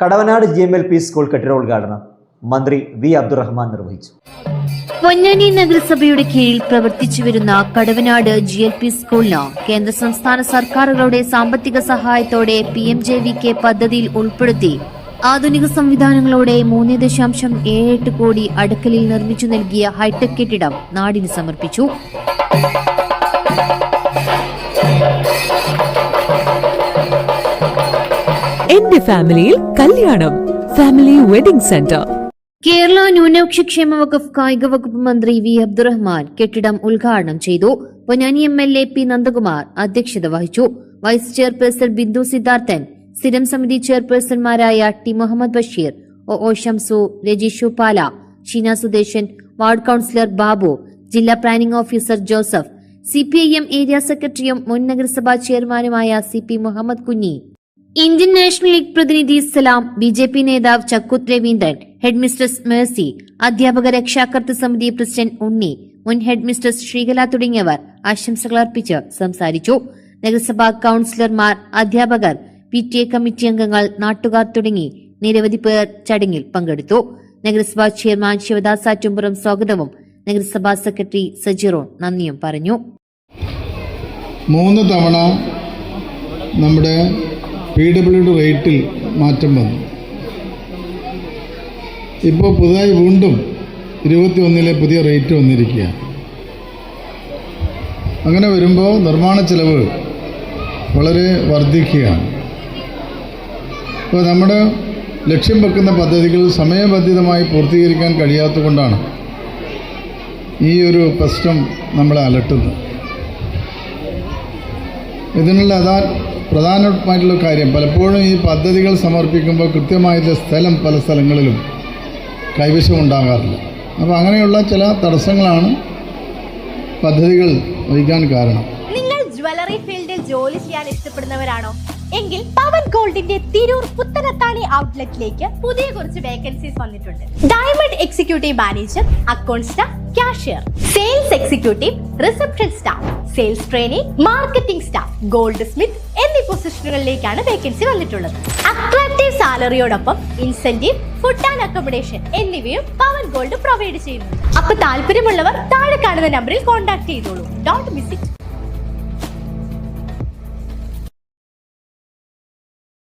Kadavanad G M L P school കെട്ടിടോദ്ഘാടനം മന്ത്രി V Abdurahman നിർവഹിച്ചു. പൊന്നാനി നഗരസഭയുടെ കീഴിൽ പ്രവർത്തിച്ചു വരുന്ന കടവനാട് ജി എൽ പി സ്കൂളിന് കേന്ദ്ര സംസ്ഥാന സർക്കാരുകളുടെ സാമ്പത്തിക സഹായത്തോടെ P M J V K പദ്ധതിയിൽ ഉൾപ്പെടുത്തി ആധുനിക സംവിധാനങ്ങളോടെ മൂന്ന് ദശാംശം ഏഴ് എട്ട് കോടി അടുക്കലിൽ നിർമ്മിച്ചു നൽകിയ ഹൈടെക് കെട്ടിടം നാടിന് സമർപ്പിച്ചു. ഫാമിലിയിൽ കല്യാണം. Family wedding centre. കേരള ന്യൂനപക്ഷ ക്ഷേമ വകുപ്പ് കായിക വകുപ്പ് മന്ത്രി വി അബ്ദുറഹ്മാൻ കെട്ടിടം ഉദ്ഘാടനം ചെയ്തു. Ponnani M L A P Nandakumar അധ്യക്ഷത വഹിച്ചു. വൈസ് ചെയർപേഴ്സൺ ബിന്ദു സിദ്ധാർത്ഥൻ സ്ഥിരം സമിതി ചെയർപേഴ്സൺമാരായ T Muhammad Basheer O O Shamsu രജീഷു പാല ഷീന സുദേശൻ വാർഡ് കൌൺസിലർ ബാബു ജില്ലാ planning officer Joseph C area സെക്രട്ടറിയും മുൻ നഗരസഭാ ചെയർമാനുമായ C P Muhammad Kunhi. Indian national league പ്രതിനിധി സലാം ബി ജെ പി നേതാവ് Chakkuth Raveendran head mistress Mercy അധ്യാപക രക്ഷാകർത്തൃ സമിതി പ്രസിഡന്റ് ഉണ്ണി മുൻ ഹെഡ് മിസ്ട്രസ് ശ്രീകല തുടങ്ങിയവർ ആശംസകൾ അർപ്പിച്ച് സംസാരിച്ചു. നഗരസഭാ കൌൺസിലർമാർ അധ്യാപകർ പി ടി എ കമ്മിറ്റി അംഗങ്ങൾ നാട്ടുകാർ തുടങ്ങി നിരവധി പേർ ചടങ്ങിൽ പങ്കെടുത്തു. നഗരസഭാ ചെയർമാൻ ശിവദാസ സ്വാഗതവും നഗരസഭാ സെക്രട്ടറി സജിറോൺ നന്ദിയും പറഞ്ഞു. മൂന്ന് തവണ നമ്മുടെ പി ഡബ്ല്യുഡി റേറ്റിൽ മാറ്റം വന്നു. ഇപ്പോൾ പുതുതായി വീണ്ടും ഇരുപത്തി ഒന്നിലെ പുതിയ റേറ്റ് വന്നിരിക്കുകയാണ്. അങ്ങനെ വരുമ്പോൾ നിർമ്മാണ ചെലവ് വളരെ വർദ്ധിക്കുകയാണ്. അപ്പോൾ നമ്മുടെ ലക്ഷ്യം വെക്കുന്ന പദ്ധതികൾ സമയബന്ധിതമായി പൂർത്തീകരിക്കാൻ കഴിയാത്തതുകൊണ്ടാണ് ഈ ഒരു പ്രശ്നം നമ്മളെ അലട്ടുന്നത്. ഇതിനുള്ള അതാ പ്രധാനമായിട്ടുള്ള കാര്യം പലപ്പോഴും ഈ പദ്ധതികൾ സമർപ്പിക്കുമ്പോൾ കൃത്യമായിട്ടുള്ള സ്ഥലം പല സ്ഥലങ്ങളിലും കൈവശം ഉണ്ടാകാറില്ല. അപ്പോൾ അങ്ങനെയുള്ള ചില തടസ്സങ്ങളാണ് പദ്ധതികൾ വഹിക്കാൻ കാരണം. നിങ്ങൾ ജ്വല്ലറി ഫീൽഡിൽ ജോലി ചെയ്യാൻ ഇഷ്ടപ്പെടുന്നവരാണോ? എങ്കിൽ പവൻ ഗോൾഡിന്റെ തിരൂർ പുത്തനത്താണി ഔട്ട്ലെറ്റിലേക്ക് പുതിയ കുറച്ച് വേക്കൻസീസ് വന്നിട്ടുണ്ട്. Diamond executive manager account staff cashier. Sales executive reception staff. Sales training marketing staff goldsmith എന്നീ പൊസിഷനുകളിലേക്കാണ് വേക്കൻസി വന്നിട്ടുള്ളത്. അട്രാക്റ്റീവ് സാലറിയോടൊപ്പം ഇൻസെന്റീവ് ഫുഡ് ആൻഡ് അക്കോമഡേഷൻ എന്നിവയും പവൻ ഗോൾഡ് പ്രൊവൈഡ് ചെയ്യുന്നു അപ്പൊ താല്പര്യമുള്ളവർ താഴെ കാണുന്ന നമ്പറിൽ കോൺടാക്ട് ചെയ്തോളൂ. Don't miss it